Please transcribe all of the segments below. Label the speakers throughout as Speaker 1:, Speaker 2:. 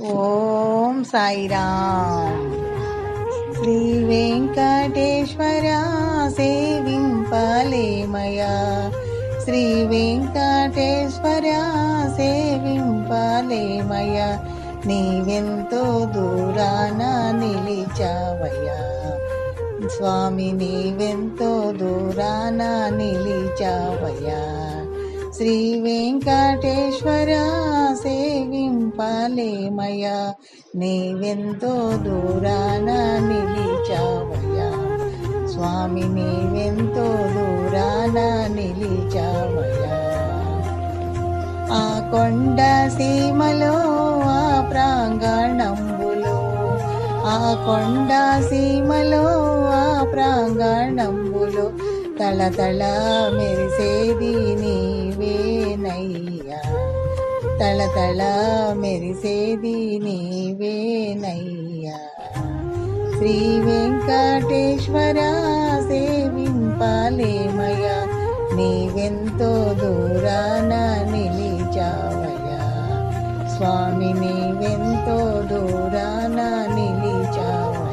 Speaker 1: ఓం సాయిరామ్. శ్రీ వెంకటేశ్వర సేవింపలేమయా శ్రీ వెంకటేశ్వర సేవింపలేమయా నీవెంతో దూరాన నిలిచావయ్యా. స్వామి నీవెంతో దూరాన నిలిచావయ్యా. శ్రీ వెంకటేశ్వర సేవింపాలేమయ్యా నీవెంతో దూరాన నిలిచావయ్యా. స్వామి నీవెంతో దూరాన నిలిచావయ్యా. ఆ కొండ సీమలో ఆ ప్రాంగణంబులో ఆ కొండ సీమలో ఆ ప్రాంగణంబులో తళతళ మెరిసేది నీవేనయ్యా. తళతళ మెరిసేది నీవేనయ్యా. శ్రీ వెంకటేశ్వర సేవింపాలేమయ్యా. నీవెంతో దూరాన నిలిచావయ్యా. స్వామి నీవెంతో దూరాన నిలిచావయ్యా.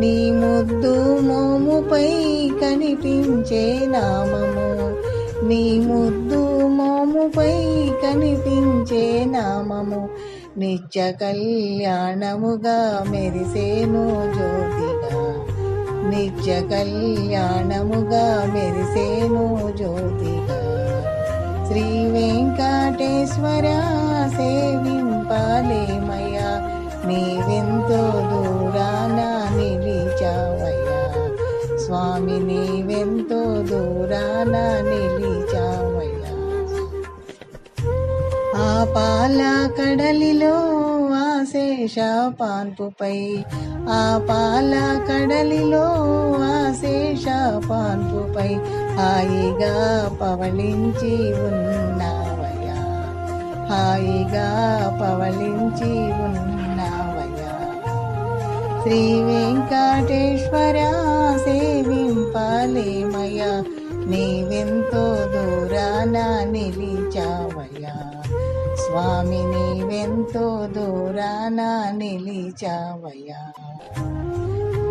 Speaker 1: నీ ముద్దు మోముపై కనిపించే నామము నీ ముద్దు మోముపై కనిపించే నామము. నిత్య కళ్యాణముగా మెరిసేను జ్యోతిగా. నిత్య కళ్యాణముగా మెరిసేను జ్యోతిగా. శ్రీ వెంకటేశ్వర సేవింపాలేమయ్యా నీవెంతో దూరాన నిలిచావయ్యా. స్వామి నీవెంతో దూరాన నిలిచావయ్యా పాల కడలిలో ఆశేష పాన్పుపై. ఆ పాల కడలిలో ఆశేష పాన్పుపై. హాయిగా పవళించి ఉన్నావయ్యా. హాయిగా పవళించి ఉన్నావయ్యా. శ్రీ వెంకటేశ్వర సేవింపాలేమయ్యా. నీవెంతో దూరాన నిలిచావయ్యా. స్వామి నీవెంతో దూరాన నిలిచావయ్యా.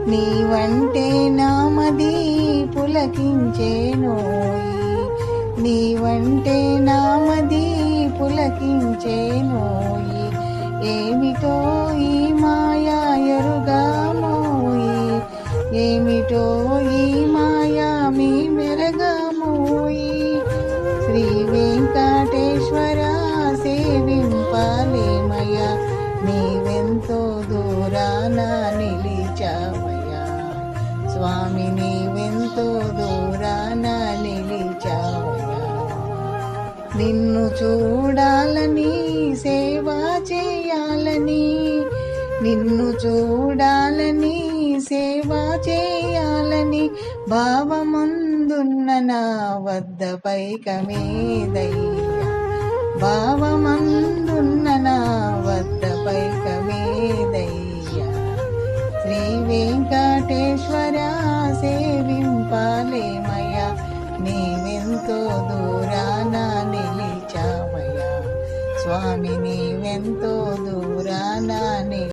Speaker 1: నీవంటే నామది నీ నీవంటే నామది పులకించేనోయి ఏమిటో ఈ మాయా ఎరుగామోయి. ఏమిటో ఈ స్వామి నీవెంతో దూరాన నిలిచావు. నిన్ను చూడాలని సేవ చేయాలని నిన్ను చూడాలని సేవ చేయాలని భావమందున్న నా వద్ద పైకమేదయ్యా భావమందున్న నా వద్ద పైకమే శ్రీ వెంకటేశ్వర సేవింపాలేమయ్యా? నీవెంతో దూరాన నిలిచావయ్యా? స్వామి నీవెంతో దూరాన నిలి